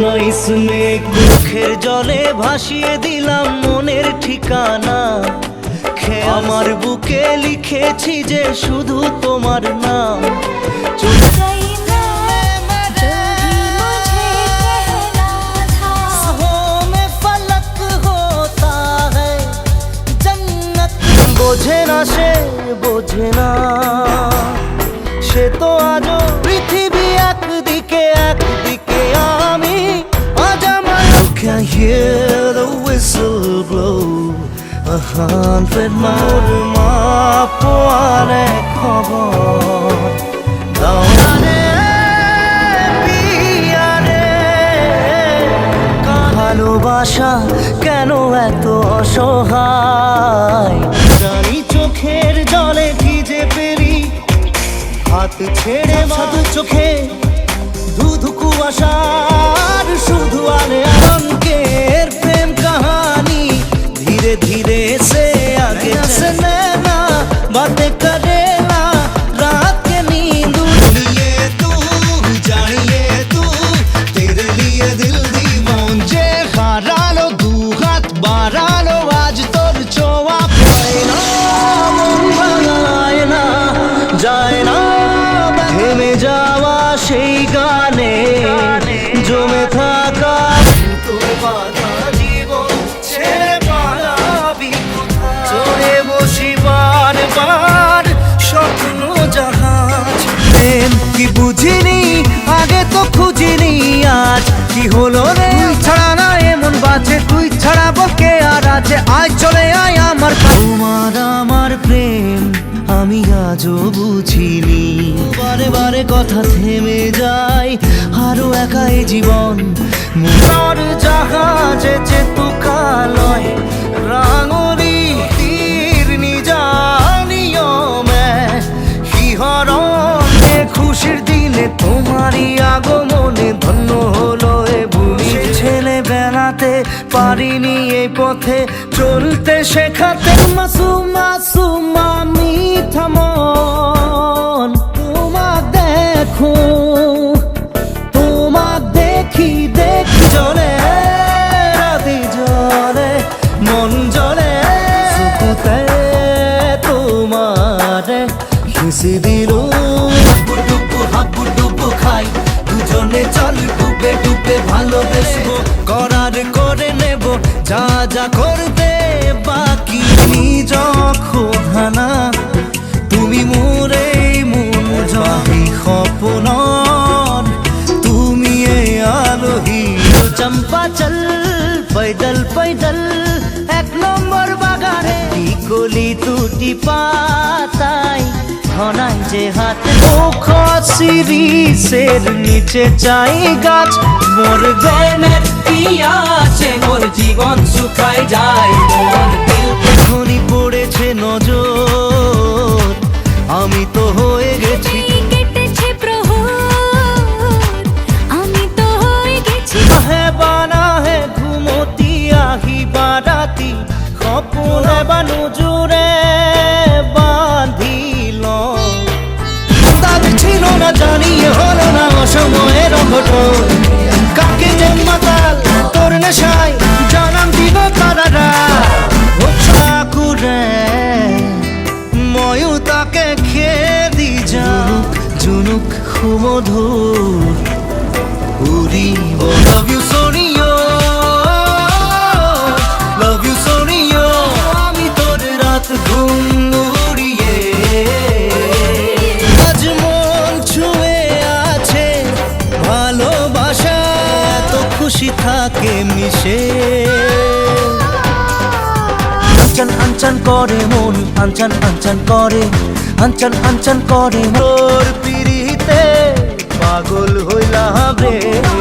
না ইসমে দুঃখের জলে ভাসিয়ে দিলাম মনের ঠিকানা। খে, আমার বুকে লিখেছি যে শুধু তোমার নাম। বোঝে না সে, বোঝে না। Hundred more খবর। দাও না রে পিয়ারে ভালোবাসা কেন এত অসহায়? জানি চোখের জলে ভিজে পেরি হাত ছেড়ে মাদু চোখে। ধুধু কুয়াশার শুধু আলে আলঙ্কের জাহাজ। প্রেম কি বুঝিনি আগে তো খুঁজিনি আজ। কি হলো রে? ছাড়া না এমন বাজে তুই ছাড়া বকে আর আছে? আজ চলে আয় আমার। তোমার আমার প্রেম আমি আজও বুঝিনি। বারে বারে কথা থেমে যায়, আরও একাই জীবন। খুশির দিনে তোমারই আগমনে ধন্য হলো এ পারিনি এই পথে চলতে শেখাতে। মাসুম ঘিসি দিল ডুবু হাবু ডুবু খাই। দুজনে চল ডুবে ডুবে ভালোবেসবো। করার করে নেব যা যা করবে বাকি। যখন হানা তুমি মোরে মন যাবি সপনৰ তুমি এই আলহী। চম্পা চল পৈদল পৈদল এক নম্বর বাগানে। কলি তুটি পাতাই ঘনাই যে হাত মুখ সিরিসের নিচে চাই গাছ। মোর গয়নের পিয়াছে মোর জীবন শুকায় যায়, মোর দিল। সুমধুর উড়িব লাভ ইউ সোনিও লাভ ইউ সোনিও আমি তোর রাত ঘুম মন ছুঁয়ে আছে ভালোবাসা, এত খুশি থাকে মিশে। আনচান করে মন, আনচান আনচান করে, আনচান আনচান করে মোর রে